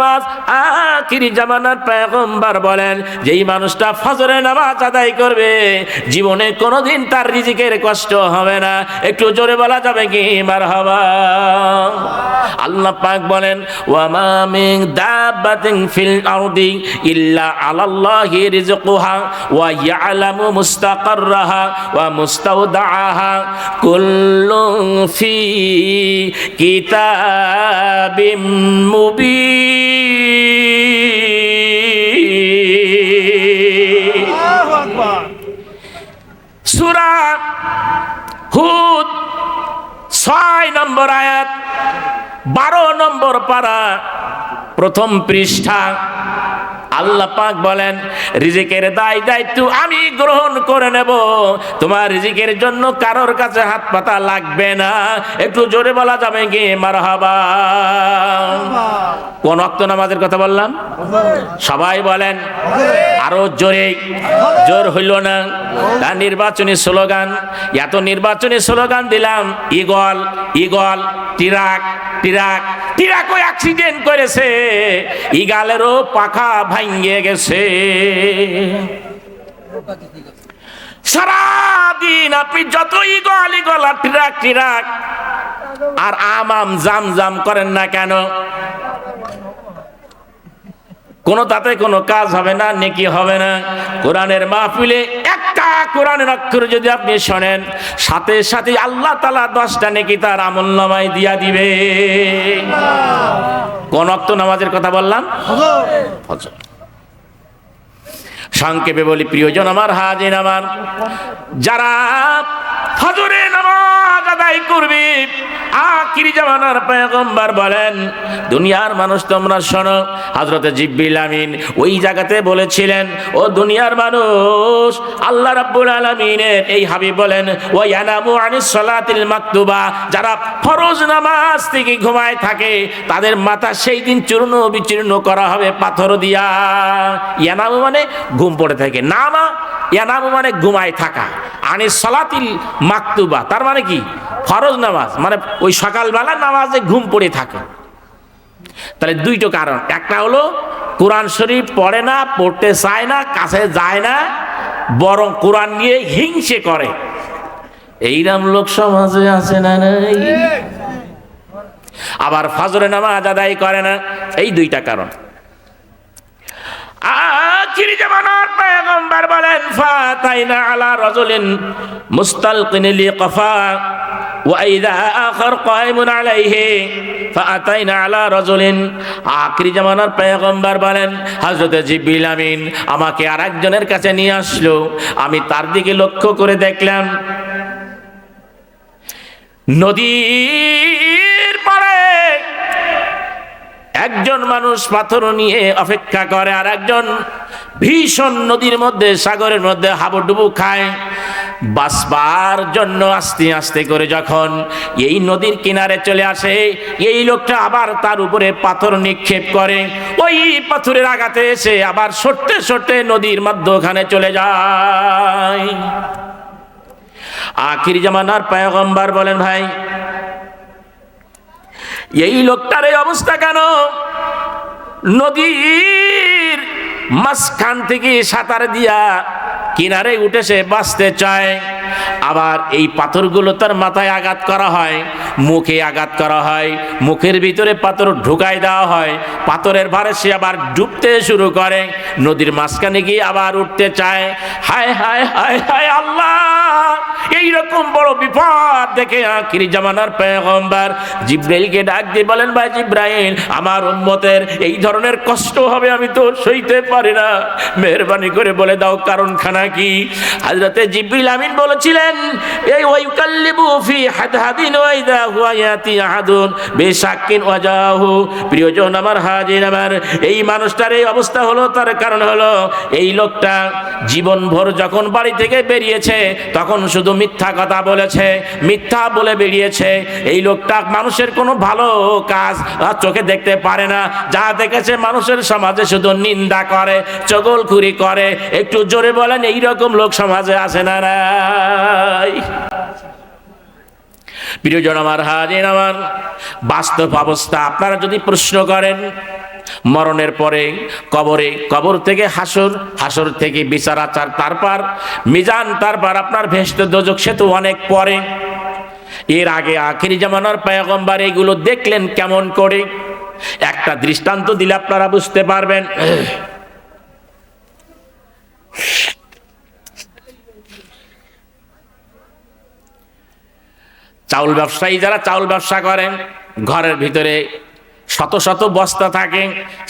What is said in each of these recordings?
নামাজ, আখিরি জামানার পেগম্বার বলেন, যেই মানুষটা ফজরের নামাজ আদায় করবে, জীবনে কোনোদিন তার রিজিকের কষ্ট হবে না। একটু জোরে বলা যাবে কি? মার হবা আল্লাহ পাক বলেন, ওয়ামা মিন ফিল আরদি ইল্লা আলাল্লাহি রিজকুহা ওয়া ইয়ালামু মুস্তাকাররাহা ওয়া মুস্তাওদাআহা কুল্লুন ফি কিতাবিম মুবিন। সূরা হুদ ছয় নম্বর আয়াত বারো নম্বর পারা প্রথম পৃষ্ঠা। আল্লাহ পাক বলেন, রিজিকের দায় দায়িত্ব আমি গ্রহণ করে নেব। তোমার রিজিকের জন্য কারোর কাছে হাত পাতা লাগবে না। একটু জোরে বলা যাবে কি? মারহাবা। কোন অক্ত নামাজের কথা বললাম? সবাই বলেন, আরও জোরে। জোর হইল না। তার নির্বাচনী স্লোগান, এত নির্বাচনী স্লোগান দিলাম, ইগল ইগল, টিরাক টিরাক টিরাক ওই অ্যাক্সিডেন্ট করেছে। ইগালেরও পাখা ভাঙ্গে গেছে। সারাদিন আপনি যতই ইগল আর টিরাক টিরাক আর আমাম জাম জাম করেন না কেন? কোনো তাতে কোনো কাজ হবে না নেকি হবে না। কোরআনের মাহফিলে একটা কোরআনের অক্ষর যদি আপনি শোনেন সাথে সাথে আল্লাহ তালা দশটা নেকি তার আমল নামায় দিয়া দিবে। কোন অক্ত নামাজের কথা বললাম। সংক্ষেপে বলি প্রিয়জন আমার হাজিন আমার যারা ফজরে নামাজ আদায় করবে আখিরি জামানার পয়গম্বর বলেন, দুনিয়ার মানুষ তোমরা শোনো। হযরতে জিব্রিল আমিন ওই জায়গাতে বলেছিলেন, ও দুনিয়ার মানুষ, আল্লাহ রাব্বুল আলামিনের এই হাবিব বলেন ও ইয়ানামু আনিস সালাতিল মাকতুবা। যারা ফরজ নামাজ থেকে ঘুমায় থাকে, তাদের মাথা সেই দিন চূর্ণ বিচূর্ণ করা হবে পাথর দিয়া। ইয়ানামু মানে ঘুম পড়ে থাকে। না নামা ইয়ানামু মানে ঘুমায় থাকা। আনিস সলাতিল মাকতুবা, তার মানে কি? ফরজ নামাজ মানে ওই সকালবেলা নামাজে ঘুম পড়ে থাকে। তাহলে দুইটো কারণ। একটা হলো, কোরআন শরীফ পড়ে না, পড়তে চায় না, কাছে যায় না, বরং কোরআন নিয়ে হিংসে করে। এইরাম লোক সমাজে আছে না আবার ফজরে নামাজ আদায় করে না। এই দুইটা কারণ। আখিরি বলেন وإذا آخر قائم عليه فأتينا على رجل আখিরি জামানার পয়গম্বর বলেন হযরত জিবরিল আমিন আমাকে আরেকজনের কাছে নিয়ে আসলো আমি তার দিকে লক্ষ্য করে দেখলাম নদীর পাড়ে একজন মানুষ পাথর নিয়ে অপেক্ষা করে আর একজন ভীষণ নদীর মধ্যে সাগরের মধ্যে হাবুডুবু খায় বাসবার জন্য আস্তে আস্তে করে যখন এই নদীর কিনারে চলে আসে, এই লোকটা আবার তার উপরে পাথর নিক্ষেপ করে। ওই পাথরের আঘাতে এসে আবার সরতে সরতে নদীর মধ্যখানে চলে যায়। আখির জামানার পায়গম্বার বলেন, ভাই, এই লোকটার এই অবস্থা কেন? নদীর মাঝখান থেকে সাঁতার দিয়া কিনারে উঠে সে বাঁচতে চায়। আবার এই পাথরগুলো তার মাথায় আঘাত করা হয়, মুখে আঘাত করা হয়, মুখের ভিতরে পাথর ঢুকাই দেওয়া হয়, পাথরের ভারে সে আবার ডুবতে শুরু করে, নদীর মাঝখানে গিয়ে আবার উঠতে চায়। হায় হায় হায় হায় আল্লাহ! এইরকম বড় বিপদ দেখে আখিরি জামানার পেগম্বার জিব্রাইলকে ডাক দিয়ে বলেন, ভাই জিব্রাইল, আমার উম্মতের এই ধরনের কষ্ট হবে, আমি তো সইতে পারি না। মেহরবানি করে বলে দাও কারণ খানা কি? হাজরতে জিব্রিল আমিন বলেছিলেন, এই ওই কাল্লিবু ফি হাদহাদিন ওয়াইদা হুয়া ইয়াতি আহাদুন, বেশাক্কিন ওয়াজাহু। প্রিয়জন আমার, হাজির আমার, এই মানুষটার এই অবস্থা হলো, তার কারণ হলো, এই লোকটা জীবনভর যখন বাড়ি থেকে বেরিয়েছে, তখন শুধু মিথ্যা কথা বলেছে, মিথ্যা বলে বেরিয়েছে। এই লোকটা মানুষের কোনো ভালো কাজ চোখে দেখতে পারে না। যা দেখেছে মানুষের সমাজে শুধু নিন্দা করে, চগলখুরি করে। একটু জোরে বলেন, এইরকম লোক সমাজে আসে না প্রিয়জন আমার হাজির আমার বাস্তব অবস্থা। আপনারা যদি প্রশ্ন করেন মরণের পরে কবরে কবর থেকে হাসর হাসর থেকে বিচার আচার তারপর মিজান তারপর আপনার ভেস্ত দোজক সেতু অনেক পরে। এর আগে আখিরি জামানার পায়গম্বার এগুলো দেখলেন কেমন করে? একটা দৃষ্টান্ত দিলে আপনারা বুঝতে পারবেন। চাউল ব্যবসায়ী যারা চাউল ব্যবসা করেন, ঘরের ভিতরে শত শত বস্তা থাকে,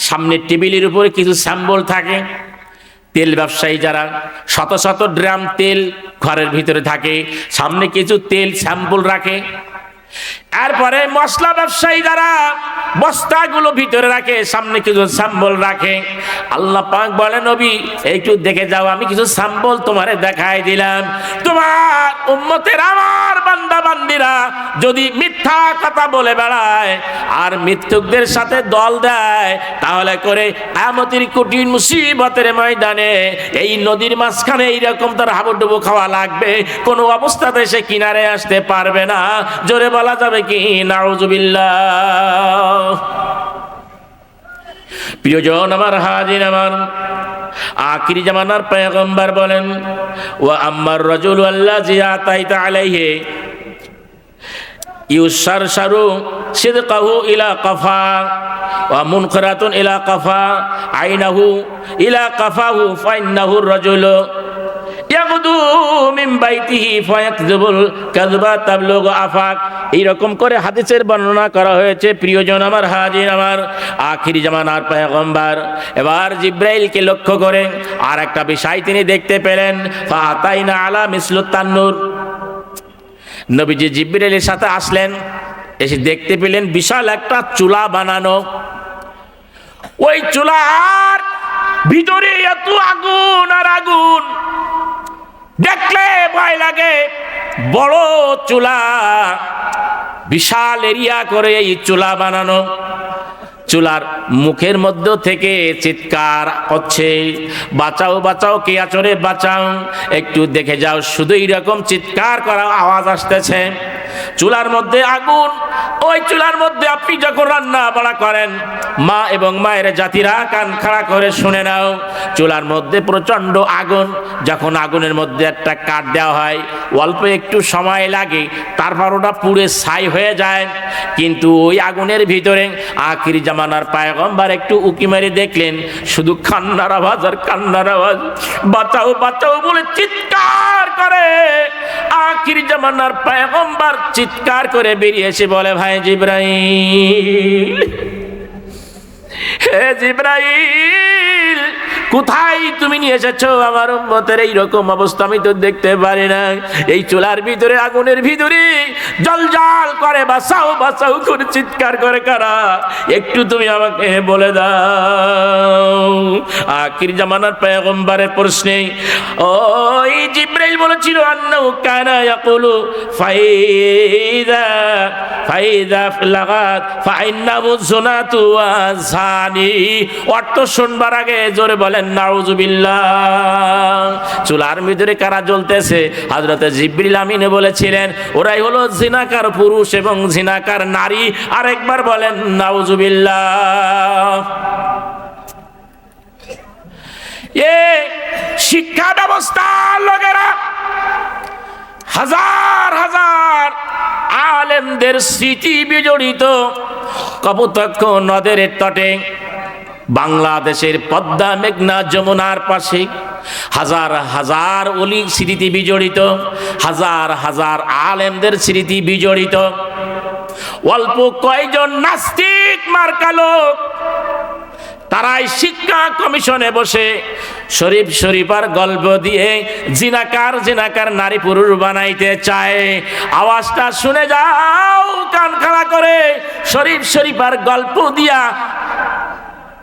সামনে টেবিলের উপরে কিছু স্যাম্বল থাকে। তেল ব্যবসায়ী যারা শত শত ড্রাম তেল ঘরের ভিতরে থাকে, সামনে কিছু তেল স্যাম্পল রাখে। এরপরে মশলা ব্যবসায়ী যারা বস্তাগুলো ভিতরে রাখে, সামনে কিছু স্যাম্বল রাখে, আল্লাহ পাক বলে, নবী, একটু দেখে যাও, আমি কিছু স্যাম্বল তোমারে দেখাই দিলাম। তোমার উম্মতের আমার বান্দা বান্দিরা যদি মিথ্যা কথা বলে বেড়ায় আর মিথ্যুকদের সাথে দল দেয়, তাহলে করে আমতির কঠিন মুসিবতের ময়দানে এই নদীর মাঝখানে এইরকম তার হাবুডুবু খাওয়া লাগবে। কোনো অবস্থাতে সে কিনারে আসতে পারবে না। জোরে বলা যাবে কি নাউজুবিল্লাহ প্রিয়জন আমার হাজির, আমার আখিরি জামানার পেগম্বর বলেন ও আম্মার রজুল আল্লাহ জিয়া তাইতা আলাইহে ইউসার সারু সিদকাহু ইলা কফা ওয়া মুনকরাতুন ইলা কফা, আইনাহু ইলা কাফাহু, ফাইন্নাহু রাজুল তান্নুর। নবীজি জিব্রাইলের সাথে আসলেন, এসে দেখতে পেলেন বিশাল একটা চুলা বানানো। ওই চুলার ভিতরে এত আগুন লাগে বড় চুলা, বিশাল এরিয়া করে এই চুলা বানানো। চুলার মুখের মধ্য থেকে চিৎকার হচ্ছে, বাঁচাও বাঁচাও, কে আচরে বাঁচাও, একটু দেখে যাও শুধু এইরকম চিৎকার করা আওয়াজ আসতেছে। চুলার মধ্যে আগুন। ওই চুলার মধ্যে আপনি যখন রান্না বাড়া করেন, মা এবং মায়ের জাতিরা কান খাড়া করে শুনে নাও, চুলার মধ্যে প্রচণ্ড আগুন। যখন আগুনের মধ্যে একটা কাঠ দেওয়া হয়, অল্প একটু সময় লাগে, তারপর ওটা পুড়ে ছাই হয়ে যায়। কিন্তু ওই আগুনের ভিতরে আখির জামানার পায়গম্বার একটু উকি মেরে দেখলেন, শুধু কান্নার আওয়াজ আর কান্নার আওয়াজ। বাঁচাও বাঁচাও বলে চিৎকার করে। আখির জামানার পায়গম্বার চিৎকার করে বেরিয়েছে বলে ভাই জিব্রাইল হে জিব্রাইল কোথায় তুমি নিয়ে এসেছ? আমার উম্মতের এইরকম অবস্থা আমি তো দেখতে পারি না এই চুলার ভিতরে, আগুনের ভিতরে জল করে, বাসাও বাসাও করে, চিৎকার করে কারা? একটু তুমি আমাকে বলে দাও। আখির জামানার পেগম্বারের প্রশ্নে, ওই জিব্রাইল বলেছিল, আন্নাহু কানা ইয়াকুলু, ফাইদা ফাইদা লাগাত ফাইন্নাহু যুনাতু ওয়া জানি অর্থ শুনবার আগে জোরে বলেন চুলার ভিতরে কারা জ্বলতেছে? হযরতে জিবরিল আমিনে বলেছিলেন, ওরাই হলো জিনাকার পুরুষ এবং জিনাকার নারী। আরেকবার বলেন এ শিক্ষা ব্যবস্থার লোকেরা হাজার হাজার আলেমদের স্মৃতি বিজড়িত। কপোতক্ষ নদের তটে বাংলাদেশের পদ্মা মেঘনা যমুনার পাশে হাজার হাজার অলি স্মৃতি বিজড়িত, হাজার হাজার আলেমদের স্মৃতি বিজড়িত। অল্প কয়জন নাস্তিক মার্কা লোক, তারাই শিক্ষা কমিশনে বসে শরীফ শরীফার গল্প দিয়ে জিনাকার জিনাকার নারী পুরুষ বানাইতে চায়। আওয়াজটা শুনে যাও, কান খাড়া করে শরীফ শরীফার গল্প দিয়া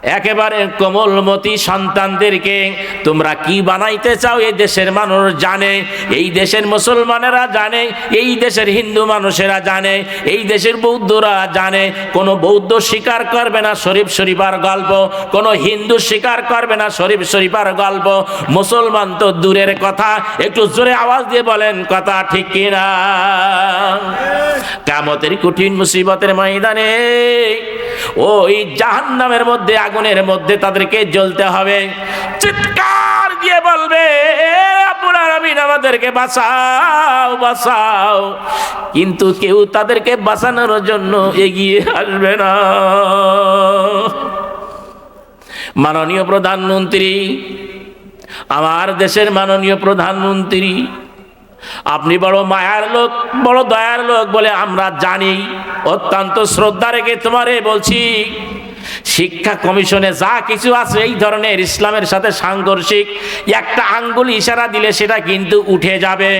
একেবারে কোমলমতি সন্তানদেরকে তোমরা কি বানাইতে চাও? এই দেশের মানুষ জানে এই দেশের মুসলমানেরা জানে এই দেশের হিন্দু মানুষেরা জানে এই দেশের বৌদ্ধরা জানে। কোনো বৌদ্ধ স্বীকার করবে না শরীফ শরীফার গল্প কোনো হিন্দু স্বীকার করবে না শরীফ শরীফার গল্প। মুসলমান তো দূরের কথা একটু জোরে আওয়াজ দিয়ে বলেন কথা ঠিক কিনা? কামতের কঠিন মুসিবতের ময়দানে ওই জাহান্নামের মধ্যে, আগুনের মধ্যে তাদেরকে জ্বলতে হবে। চিৎকার দিয়ে বলবে আপনার কিন্তু কেউ তাদেরকে জন্য এগিয়ে আসবে না। মাননীয় প্রধানমন্ত্রী, আমার দেশের মাননীয় প্রধানমন্ত্রী আপনি বড় মায়ার লোক, বড় দয়ার লোক বলে আমরা জানি। অত্যন্ত শ্রদ্ধা রেখে তোমারে বলছি, শিক্ষা কমিশনে যা কিছু আছে এই ধরনের ইসলামের সাথে সাংঘর্ষিক, একটা আঙ্গুল ইশারা দিলে সেটা কিন্তু উঠে যাবে।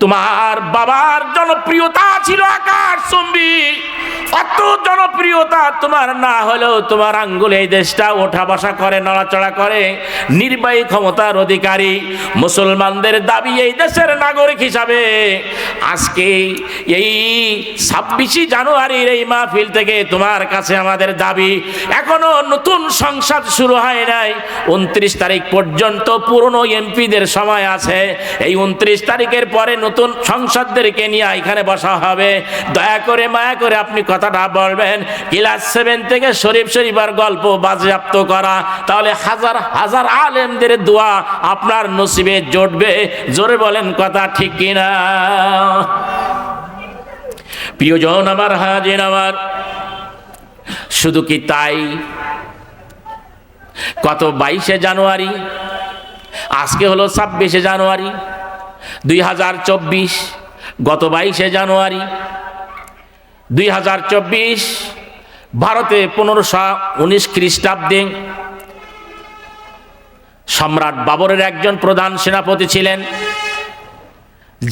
তোমার বাবার জনপ্রিয়তা ছিল আকাশ চুম্বি। অত জনপ্রিয়তা তোমার না হলেও তোমার আঙ্গুলে এই দেশটা ওঠা বসা করে, নড়াচড়া করে। নির্বাহী ক্ষমতার অধিকারী, মুসলমানদের দাবি এই দেশের নাগরিক হিসাবে। আজকে এই ছাব্বিশে জানুয়ারির এই মাহফিল থেকে তোমার কাছে আমাদের দাবি, এখনও নতুন সংসদ শুরু হয় নাই। উনত্রিশ তারিখ পর্যন্ত পুরনো এমপিদের সময় আছে। এই উনত্রিশ তারিখের পরে নতুন সংসদদেরকে নিয়ে এখানে বসা হবে। দয়া করে, মায়া করে আপনি কথাটা বলবেন, ক্লাস সেভেন থেকে শরীফ শরীফার গল্প বাজেয়াপ্ত করা, তাহলে হাজার হাজার আলেমদের দোয়া আপনার নসিবে জটবে। জোরে বলেন কথা ঠিক কিনা? প্রিয়জন আমার হাজির আমার, শুধু কি তাই? কত বাইশে জানুয়ারি, আজকে হলো ছাব্বিশে জানুয়ারি, দুই হাজার চব্বিশ, গত বাইশে জানুয়ারি দুই হাজার চব্বিশ, ভারতে পনেরোশো উনিশ খ্রিস্টাব্দে সম্রাট বাবরের একজন প্রধান সেনাপতি ছিলেন,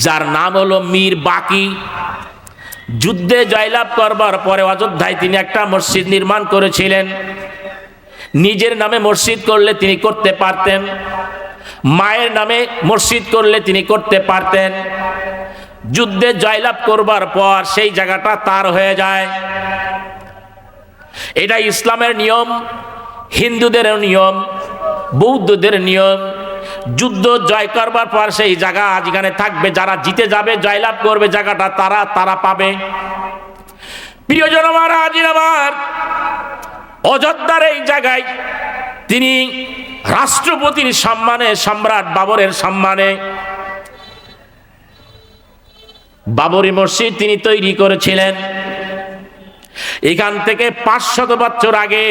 যার নাম হলো মীর বাকি। যুদ্ধে জয়লাভ করবার পরে অযোধ্যায় তিনি একটা মসজিদ নির্মাণ করেছিলেন। নিজের নামে মসজিদ করলে তিনি করতে পারতেন, মায়ের নামে মসজিদ করলে তিনি করতে পারতেন। যুদ্ধে জয়লাভ করবার পর সেই জায়গাটা তার হয়ে যায়। এটা ইসলামের নিয়ম হিন্দুদের নিয়ম, বৌদ্ধদের নিয়ম। যুদ্ধ জয় করবার পর সেই জায়গা যেখানে থাকবে, যারা জিতে যাবে, জয়লাভ করবে জায়গাটা, তারা তারা পাবে। প্রিয়জন আমার, অযোধ্যার এই জায়গায় তিনি রাষ্ট্রপতির সম্মানে, সম্রাট বাবরের সম্মানে বাবরি মসজিদ তিনি তৈরি করেছিলেন। এখান থেকে পাঁচশত বছর আগে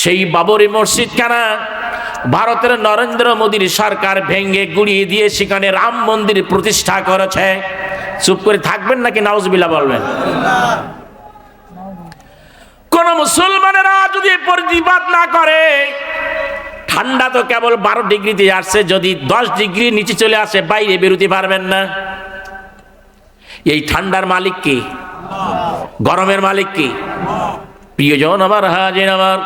সেই বাবরি মসজিদখানা ভারতের নরেন্দ্র মোদীর সরকার ভেঙ্গে গুড়িয়ে দিয়ে সেখানে রাম মন্দির প্রতিষ্ঠা করেছে। চুপ করে থাকবেন নাকি নাউজবিল্লা বলবেন? কোন মুসলমানেরা যদি প্রতিবাদ না করে, ঠান্ডা তো কেবল বারো ডিগ্রিতে আসছে, যদি দশ ডিগ্রি নিচে চলে আসে, বাইরে বেরোতে পারবেন না। এই ঠান্ডার মালিক কি? গরমের মালিক কি? প্রিয়জন আমার হাজির আমার।